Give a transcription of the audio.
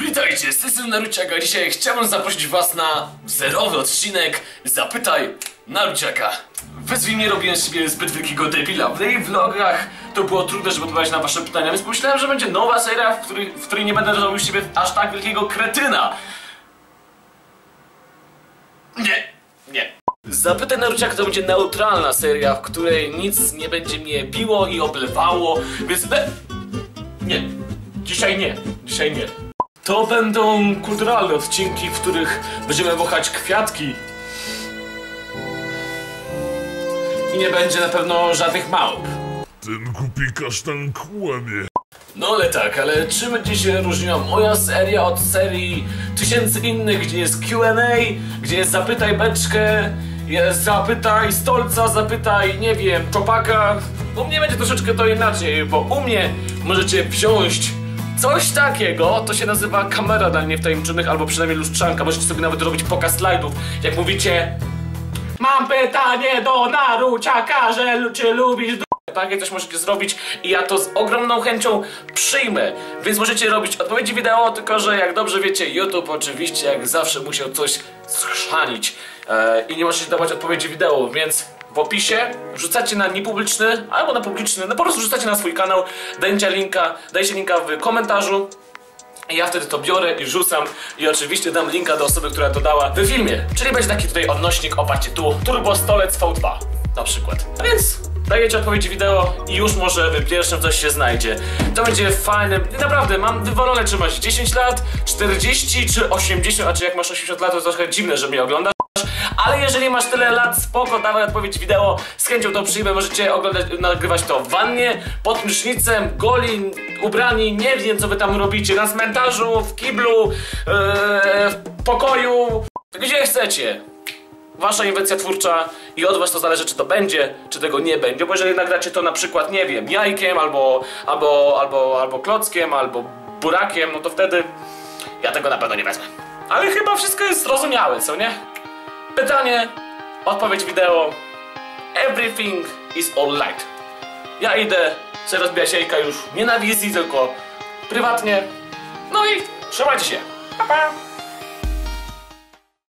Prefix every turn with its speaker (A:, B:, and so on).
A: Witajcie, z strony Naruciaka. Dzisiaj chciałbym zaprosić was na zerowy odcinek Zapytaj Naruciaka. Wezwij mnie robiłem z siebie zbyt wielkiego debila. W tej vlogach to było trudne, żeby odpowiadać na wasze pytania, więc pomyślałem, że będzie nowa seria, w której, w której nie będę robił z siebie aż tak wielkiego kretyna. Nie, nie. Zapytaj Naruciaka to będzie neutralna seria, w której nic nie będzie mnie biło i oblewało, więc... E, nie, dzisiaj nie, dzisiaj nie. To będą kulturalne odcinki, w których będziemy wąchać kwiatki. I nie będzie na pewno żadnych małp.
B: Ten głupi kasztan kłamie.
A: No ale tak, ale czym będzie się różniła moja seria od serii tysięcy innych, gdzie jest Q&A, gdzie jest zapytaj beczkę, jest zapytaj stolca, zapytaj, nie wiem, czopaka. U mnie będzie troszeczkę to inaczej, bo u mnie możecie wziąć coś takiego, to się nazywa kamera dla niewtajemniczonych, albo przynajmniej lustrzanka. Możecie sobie nawet robić pokaz slajdów. Jak mówicie, mam pytanie do Naruciaka, że czy lubisz takie coś możecie zrobić i ja to z ogromną chęcią przyjmę. Więc możecie robić odpowiedzi wideo, tylko że jak dobrze wiecie, YouTube oczywiście jak zawsze musiał coś schrzanić e, i nie możecie dawać odpowiedzi wideo, więc w opisie wrzucacie na niepubliczny albo na publiczny, no po prostu wrzucacie na swój kanał, dajcie linka, dajcie linka w komentarzu. I ja wtedy to biorę i rzucam i oczywiście dam linka do osoby, która to dała w filmie. Czyli będzie taki tutaj odnośnik, opatrzcie tu, Turbo Stolec V2 na przykład. A więc dajecie odpowiedzi wideo i już może w pierwszym coś się znajdzie. To będzie fajne. Naprawdę, mam wywalone czy masz 10 lat, 40 czy 80, a czy jak masz 80 lat to trochę dziwne, że mnie oglądasz. Ale jeżeli masz tyle lat, spoko, dawaj odpowiedź wideo, z chęcią to przyjmę, możecie oglądać, nagrywać to w wannie, pod prysznicem, goli, ubrani, nie wiem co wy tam robicie, na cmentarzu, w kiblu, ee, w pokoju, gdzie chcecie. Wasza inwencja twórcza i od was to zależy, czy to będzie, czy tego nie będzie, bo jeżeli nagracie to na przykład, nie wiem, jajkiem, albo, albo, albo, albo klockiem, albo burakiem, no to wtedy ja tego na pewno nie wezmę. Ale chyba wszystko jest zrozumiałe, co nie? Pytanie, odpowiedź wideo, everything is alright. Ja idę, chcę rozbijać jajka już nie na wizji, tylko prywatnie. No i trzymajcie się. Pa, pa.